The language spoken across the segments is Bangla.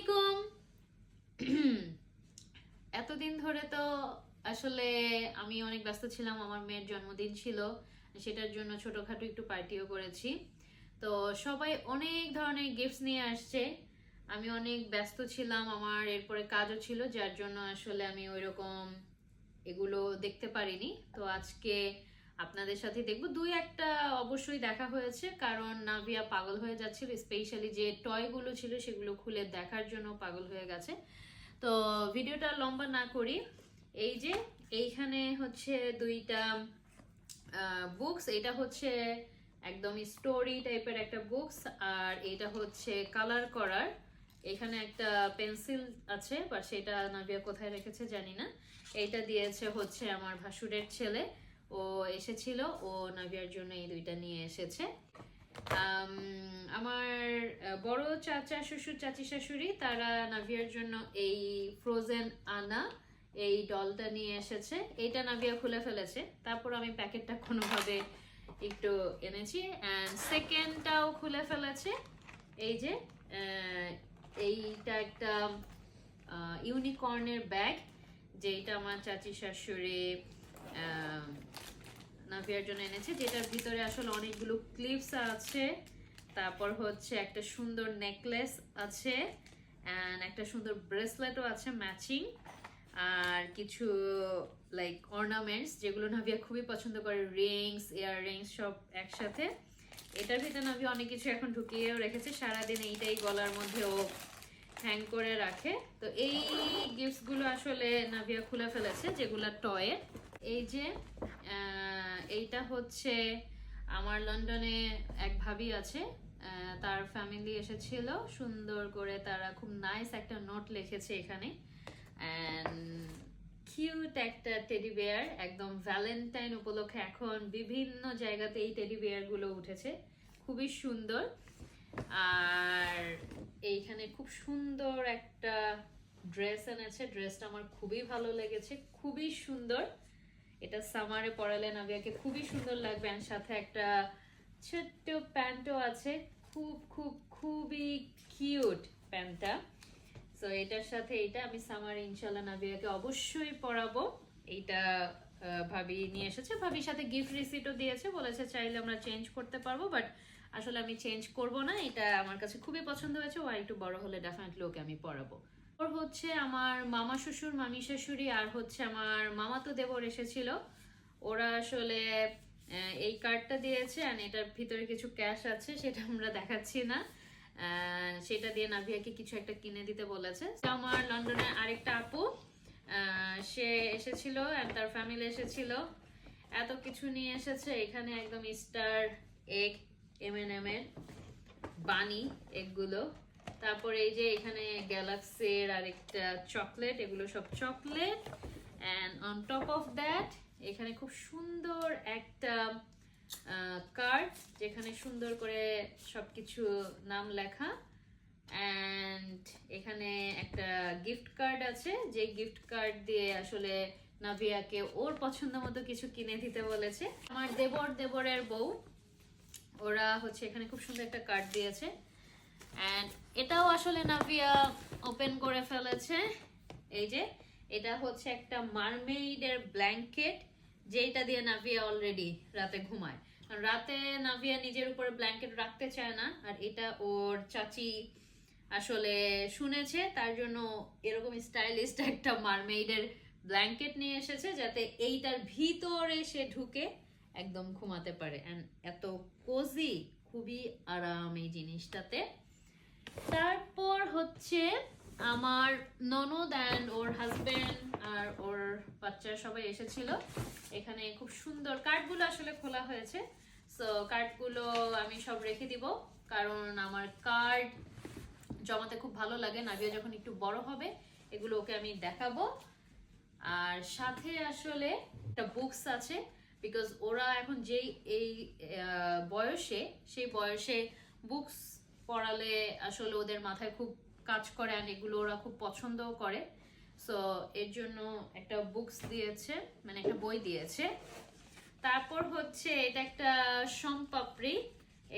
আলাইকুম। এতদিন ধরে তো আসলে আমি অনেক ব্যস্ত ছিলাম, আমার মেয়ের জন্মদিন ছিল, সেটার জন্য ছোটখাটো একটু পার্টিও করেছি। তো সবাই অনেক ধরনের গিফটস নিয়ে আসছে। আমি অনেক ব্যস্ত ছিলাম, আমার এরপরে কাজও ছিল, যার জন্য আসলে আমি ওইরকম এগুলো দেখতে পারিনি। তো আজকে আপনাদের সাথে দেখব। দুই একটা অবশ্যই দেখা হয়েছে, কারণ নাভিয়া পাগল হয়ে যাচ্ছিল স্পেশালি যে টয়গুলো ছিল সেগুলো খুলে দেখার জন্য পাগল হয়ে গেছে। তো ভিডিওটা লম্বা না করি। এই যে এইখানে হচ্ছে দুইটা বুকস এটা হচ্ছে একদম স্টোরি টাইপের একটা বুকস আর এটা হচ্ছে কালার করার। এখানে একটা পেন্সিল আছে বাট সেটা নাভিয়া কোথায় রেখেছে জানি না। এইটা দিয়েছে হচ্ছে আমার ভাসুরের ছেলে। ও এসেছিল, ও নাভিয়ার জন্য এই দুইটা নিয়ে এসেছে। আমার বড় চাচা শ্বশুর, চাচি শাশুড়ি, তারা নাভিয়ার জন্য এই ফ্রোজেন আনা, এই ডলটা নিয়ে এসেছে। এইটা নাভিয়া খুলে ফেলেছে। তারপর আমি প্যাকেটটা কোনোভাবে একটু এনেছি। অ্যান্ড সেকেন্ডটাও খুলে ফেলেছে। এই যে এইটা একটা ইউনিকর্নের ব্যাগ যেটা আমার চাচি শাশুড়ি নাভিয়ার জন্য এনেছে, যেটার ভিতরে আসলে অনেকগুলো ক্লিপস আছে। তারপর হচ্ছে একটা সুন্দর নেকলেস আছে অ্যান্ড একটা সুন্দর ব্রেসলেটও আছে ম্যাচিং আর কিছু লাইক অর্নামেন্টস যেগুলো নাভিয়া খুবই পছন্দ করে রিংস ইয়ার রিংস সব একসাথে। এটার ভিতরে নাভিয়া অনেক কিছু এখন ঢুকিয়েও রেখেছে, সারাদিন এইটাই গলার মধ্যে ও হ্যাং করে রাখে। তো এই গিফটসগুলো আসলে নাভিয়া খুলে ফেলেছে, যেগুলো টয়ের এই যে এইটা হচ্ছে আমার লন্ডনে এক ভাবি আছে তার ফ্যামিলি এসেছিল, সুন্দর করে তারা খুব নাইস একটা নোট লিখেছে এখানে। কিউট একটা টেডি বেয়ার একদম ভ্যালেন্টাইন উপলক্ষে এখন বিভিন্ন জায়গাতে এই টেডি বেয়ারগুলো উঠেছে। খুবই সুন্দর। আর এইখানে খুব সুন্দর একটা ড্রেস এনেছে। ড্রেসটা আমার খুবই ভালো লেগেছে। খুবই সুন্দর। এটা সামারে পরালে নাভিয়াকে খুবই সুন্দর লাগবে আর সাথে একটা ছোট্ট প্যান্টও আছে। খুব খুব, খুবই কিউট প্যান্টটা। সো এটার সাথে এটা আমি সামার ইনশাল্লাহ নাভিয়াকে অবশ্যই পরাবো। এইটা ভাবি নিয়ে এসেছে। ভাবির সাথে গিফট রিসিটও দিয়েছে। বলেছে চাইলে আমরা চেঞ্জ করতে পারব বাট আসলে আমি চেঞ্জ করব না। এটা আমার কাছে খুবই পছন্দ হয়েছে। ও আর একটু বড় হলে ডেফিনেটলি ওকে আমি পরাবো। ওর হচ্ছে আমার মামা শ্বশুর, মামি শাশুড়ি আর হচ্ছে আমার মামাতো দেবর এসেছিল। ওরা আসলে এই কার্ডটা দিয়েছে আর এটার ভিতরে কিছু ক্যাশ আছে, সেটা আমরা দেখাচ্ছি না। সেটা দিয়ে নাভিয়াকে কিছু একটা কিনে দিতে বলেছে। তো আমার লন্ডনে আরেকটা আপু সে এসেছিল অ্যান্ড তার ফ্যামিলি এসেছিল। এত কিছু নিয়ে এসেছে, এখানে একদম star egg M N M এর বানি এগুলো তারপর এই যে এখানে গ্যালাক্সির আরেকটা চকলেট, এগুলো সব chocolate. And on top of that এখানে খুব সুন্দর একটা কার্ড যেখানে সুন্দর করে সবকিছু নাম লেখা। অ্যান্ড এখানে একটা গিফট কার্ড আছে, যে গিফট কার্ড দিয়ে আসলে নাভিয়াকে ওর পছন্দ মতো কিছু কিনে দিতে বলেছে। আমার দেবর দেবরের বউ, ওরা হচ্ছে এখানে খুব সুন্দর একটা কার্ড দিয়েছে। অ্যান্ড এটাও আসলে নাভিয়া ওপেন করে ফেলেছে। এই যে, এটা হচ্ছে একটা মারমেইডের ব্ল্যাঙ্কেট যেটা দিয়ে নাভিয়া অলরেডি রাতে ঘুমায়। রাতে নাভিয়া নিজের উপরে ব্ল্যাঙ্কেট রাখতে চায় না, আর এটা ওর চাচি আসলে শুনেছে, তার জন্য এরকম স্টাইলিস্ট একটা মারমেইডের ব্ল্যাঙ্কেট নিয়ে এসেছে, যাতে এইটার ভিতরে সে ঢুকে একদম ঘুমাতে পারে। অ্যান্ড এত কোজি খুবই আরাম এই জিনিসটাতে। তারপর হচ্ছে আমার ননদ অ্যান্ড ওর হাজবেন্ড আর ওর বাচ্চা সবাই এসেছিল। এখানে খুব সুন্দর কার্ডগুলো আসলে খোলা হয়েছে। সো কার্ডগুলো আমি সব রেখে দিব। কারণ আমার কার্ড জমাতে খুব ভালো লাগে। নাভিয়া যখন একটু বড় হবে, এগুলো ওকে আমি দেখাবো। আর সাথে আসলে একটা বুকস আছে। বিকজ ওরা এখন যেই, এই বয়সে, সেই বয়সে বুকস পড়ালে আসলে ওদের মাথায় খুব কাজ করে আর এগুলো ওরা খুব পছন্দও করে। সো এর জন্য একটা বুকস দিয়েছে মানে একটা বই দিয়েছে। তারপর হচ্ছে এটা একটা সম্পাপড়ি।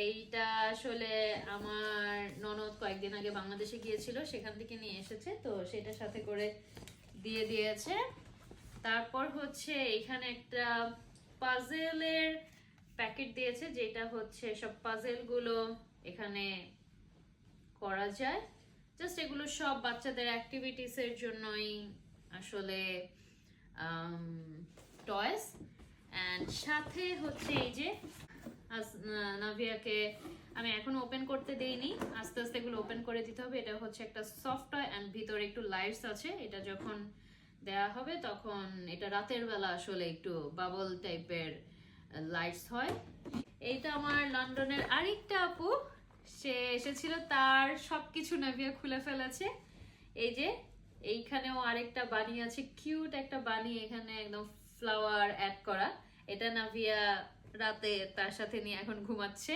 এইটা আসলে আমার ননদ কয়েকদিন আগে বাংলাদেশে গিয়েছিল, সেখান থেকে নিয়ে এসেছে। তো সেটা সাথে করে দিয়ে দিয়েছে। তারপর হচ্ছে এখানে একটা পাজেলের প্যাকেট দিয়েছে, যেটা হচ্ছে সব পাজেলগুলো এখানে করা যায়। জাস্ট এগুলো সব বাচ্চাদের অ্যাক্টিভিটিসের জন্যই আসলে টয়েস অ্যান্ড সাথে হচ্ছে এই যে নাভিয়াকে আমি এখনও ওপেন করতে দেইনি। আস্তে আস্তে এগুলো ওপেন করে দিতে হবে। এটা হচ্ছে একটা সফট টয় অ্যান্ড ভিতরে একটু লাইটস আছে। এটা যখন দেয়া হবে তখন এটা রাতের বেলা আসলে একটু বাবল টাইপের লাইটস হয়। এইটা আমার লন্ডনের আরেকটা আপু। সে এসেছিল তার সবকিছু নাভিয়া খুলে ফেলেছে। এই যে, এইখানেও আরেকটা বানি আছে কিউট একটা বানি এখানে একদম ফ্লাওয়ার অ্যাড করা। এটা নাভিয়া রাতে তার সাথে নিয়ে এখন ঘুমাচ্ছে।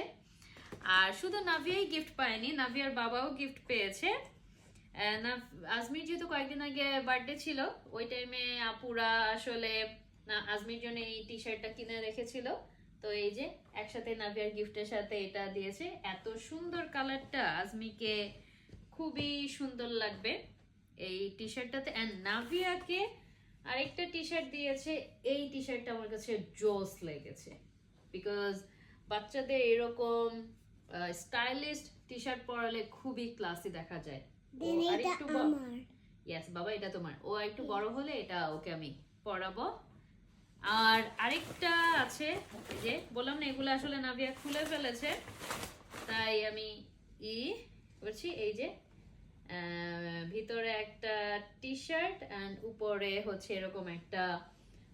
আর শুধু নাভিয়াই গিফট পায়নি, নাভিয়ার বাবাও গিফট পেয়েছে। আজমির যেহেতু কয়েকদিন আগে বার্থডে ছিল, ওই টাইমে আপুরা আসলে আজমির জন্য এই টি শার্টটা কিনে রেখেছিল। তো এই যে একসাথে নাভিয়ার গিফটের সাথে এটা দিয়েছে। এত সুন্দর কালারটা আজমিকে খুবই সুন্দর লাগবে এই টি শার্টটাতে অ্যান্ড নাভিয়াকে আরেকটা টি শার্ট দিয়েছে এই টি শার্টটা আমার কাছে জোস লেগেছে। বিকজ বাচ্চাদের এরকম স্টাইলিশ টি শার্ট পরালে খুবই ক্লাসি দেখা যায়। ইয়েস বাবা এটা তোমার। ও একটু বড় হলে এটা ওকে আমি পরাবো। আর আরেকটা আছে যে বললাম না, এগুলো আসলে নাভিয়া খুলে ফেলেছে। তাই আমি ই করছি, এই যে ভিতরে একটা টি শার্ট অ্যান্ড উপরে হচ্ছে এরকম একটা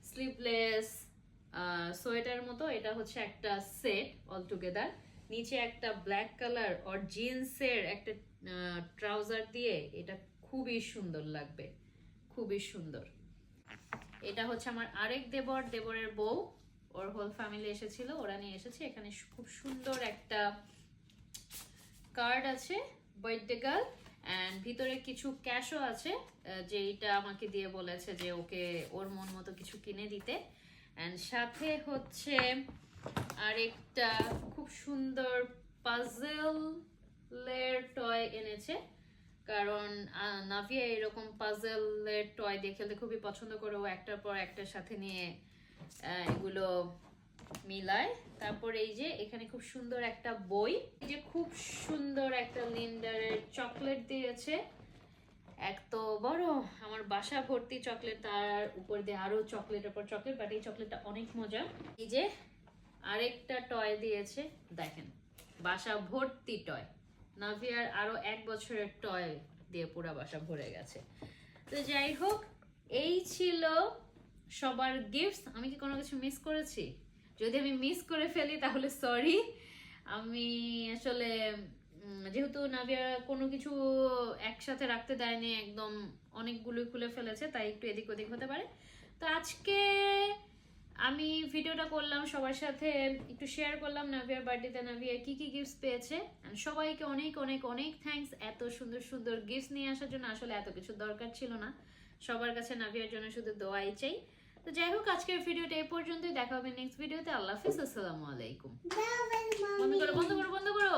স্লিভলেস সোয়েটার মতো। এটা হচ্ছে একটা সেট অল টুগেদার নিচে একটা ব্ল্যাক কালার আর জিন্সের একটা ট্রাউজার দিয়ে এটা খুবই সুন্দর লাগবে। খুবই সুন্দর। এটা হচ্ছে আমার আরেক দেবর। দেবরের বউ, ওর হোল ফ্যামিলি এসেছিল, ওরা নিয়ে এসেছে। এখানে খুব সুন্দর একটা কার্ড আছে বার্থডে গার্ল অ্যান্ড ভিতরে কিছু ক্যাশও আছে যেইটা আমাকে দিয়ে বলেছে যে ওকে ওর মন মতো কিছু কিনে দিতে। অ্যান্ড সাথে হচ্ছে আরেকটা খুব সুন্দর পাজেলের টয় এনেছে। কারণ নাভিয়া এরকম পাজেলের টয় দেখে খুবই পছন্দ করে। ও একটার পর একটার সাথে নিয়ে এগুলো মিলায়। তারপর এই যে এখানে খুব সুন্দর একটা বই। এই যে খুব সুন্দর একটা লিন্ডারের চকলেট দিয়েছে। এত বড়! আমার বাসা ভর্তি চকলেট তার উপর দিয়ে আরও চকলেটের পর চকলেট বাট এই চকলেটটা অনেক মজা। এই যে আরেকটা টয় দিয়েছে, দেখেন, বাসা ভর্তি টয় নাভিয়ার আরও এক বছরের টয় দিয়ে পুরা বাসা ভরে গেছে। তো যাই হোক, এই ছিল সবার গিফটস আমি কি কোনো কিছু মিস করেছি? যদি আমি মিস করে ফেলি তাহলে সরি আমি আসলে যেহেতু নাভিয়া কোনো কিছু একসাথে রাখতে দেয়নি, একদম অনেকগুলোই খুলে ফেলেছে, তাই একটু এদিক ওদিক হতে পারে। তো আজকে আমি ভিডিওটা করলাম সবার সাথে একটু শেয়ার করলাম নাভিয়ার বার্থডেতে। নাভিয়া কি কি গিফটস পেয়েছে? সবাইকে অনেক অনেক অনেক থ্যাঙ্কস এত সুন্দর সুন্দর গিফটস নিয়ে আসার জন্য আসলে এত কিছু দরকার ছিল না। সবার কাছে নাভিয়ার জন্য শুধু দোয়াই চাই। তো যাই হোক আজকের ভিডিওটা এই পর্যন্তই। দেখা হবে নেক্সট ভিডিওতে আল্লাহ হাফিজ। আসসালামু আলাইকুম। বন্ধ করো বন্ধ করো বন্ধ করো।